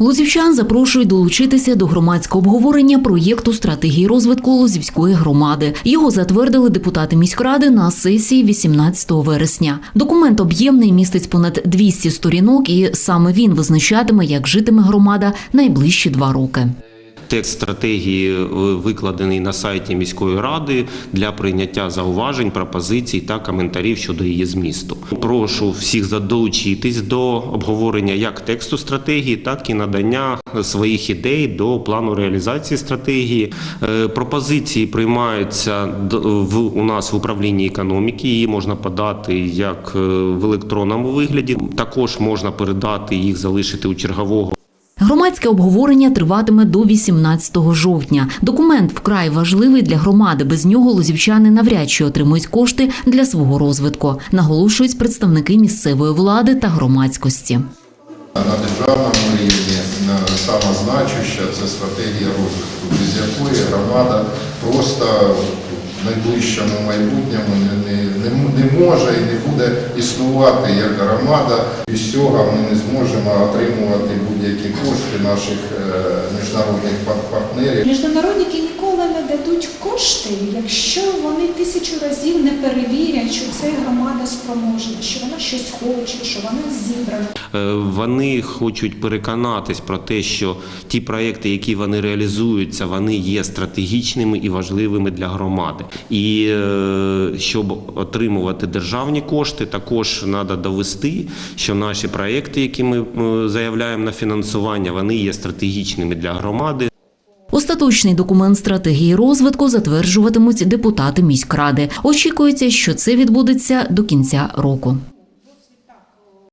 Лозівчан запрошують долучитися до громадського обговорення проєкту стратегії розвитку Лозівської громади. Його затвердили депутати міськради на сесії 18 вересня. Документ об'ємний містить понад 200 сторінок, і саме він визначатиме, як житиме громада найближчі два роки. Текст стратегії е, викладений на сайті міської ради для прийняття зауважень, пропозицій та коментарів щодо її змісту. Прошу всіх долучитись до обговорення як тексту стратегії, так і надання своїх ідей до плану реалізації стратегії. Е, Пропозиції приймаються в у нас в управлінні економіки. Її можна подати як е, в електронному вигляді. Також можна передати їх, залишити у чергового Громадське обговорення триватиме до 18 жовтня. Документ вкрай важливий для громади. Без нього лозівчани навряд чи отримують кошти для свого розвитку, наголошують представники місцевої влади та громадськості. На державному рівні сама значуща це стратегія розвитку, без якої громада просто в найближчому майбутньому не, не, не, може і не буде існувати як громада. Без цього ми не зможемо отримувати будь-які кошти наших е, міжнародних пар- партнерів. Міжнародники ніколи не дадуть кошти, якщо вони тисячу разів не перевірять, що це громада спроможна, що вона щось хоче, що вона зібрана. Е, Вони хочуть переконатись про те, що ті проекти, які вони реалізуються, вони є стратегічними і важливими для громади. І е, щоб отримувати державні кошти, також треба довести, що наші проекти, які ми е, заявляємо на фінансування, вони є стратегічними для громади. Остаточний документ стратегії розвитку затверджуватимуть депутати міськради. Очікується, що це відбудеться до кінця року.